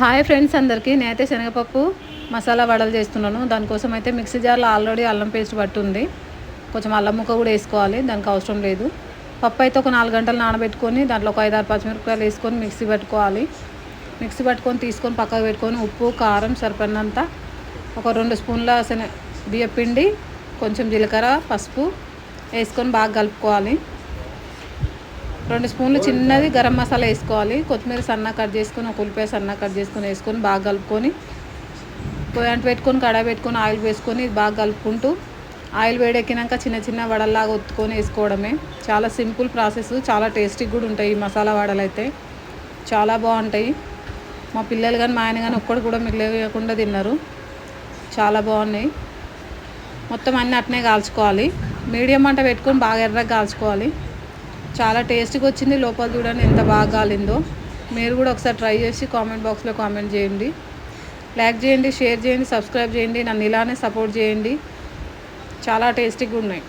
Hi friends అందరికీ. నేనైతే శనగపప్పు మసాలా వడలు చేస్తున్నాను. దానికోసం అయితే మిక్సీ జార్లో ఆల్రెడీ అల్లం పేస్ట్ పట్టుంది. కొంచెం అల్లం ముక్క కూడా వేసుకోవాలి దానికి అవసరం లేదు. పప్పు అయితే ఒక నాలుగు గంటలు నానబెట్టుకొని దాంట్లో ఒక ఐదారు పచ్చిమిరపకాయలు వేసుకొని మిక్సీ పెట్టుకోవాలి. మిక్సీ పట్టుకొని తీసుకొని పక్కకు పెట్టుకొని ఉప్పు కారం సరిపడినంత ఒక రెండు స్పూన్ల శన బియ్యపిండి కొంచెం జీలకర్ర పసుపు వేసుకొని బాగా కలుపుకోవాలి. రెండు స్పూన్లు చిన్నది గరం మసాలా వేసుకోవాలి. కొత్తిమీర సన్న కట్ చేసుకొని ఒక ఉల్లిపాయ సన్న కట్ చేసుకొని వేసుకొని బాగా కలుపుకొని పొయ్యి అంటు పెట్టుకొని కడాయి పెట్టుకొని ఆయిల్ వేసుకొని బాగా కలుపుకుంటూ ఆయిల్ వేడెక్కినాక చిన్న చిన్న వడల్లాగా ఒత్తుకొని వేసుకోవడమే. చాలా సింపుల్ ప్రాసెస్ చాలా టేస్టీగా కూడా ఉంటాయి ఈ మసాలా వడలు అయితే. చాలా బాగుంటాయి. మా పిల్లలు కానీ మా ఆయన కానీ ఒక్కడు కూడా మిగిలేయకుండా తిన్నారు. చాలా బాగున్నాయి. మొత్తం అన్నీ అట్నే కాల్చుకోవాలి. మీడియం మంట పెట్టుకొని బాగా ఎర్రగా కాల్చుకోవాలి. చాలా టేస్ట్గా వచ్చింది. లోపల చూడండి ఎంత బాగా కాలిందో మీరు కూడా ఒకసారి ట్రై చేసి కామెంట్ బాక్స్లో కామెంట్ చేయండి. లైక్ చేయండి షేర్ చేయండి సబ్స్క్రైబ్ చేయండి. నన్ను ఇలానే సపోర్ట్ చేయండి. చాలా టేస్టీగా ఉన్నాయి.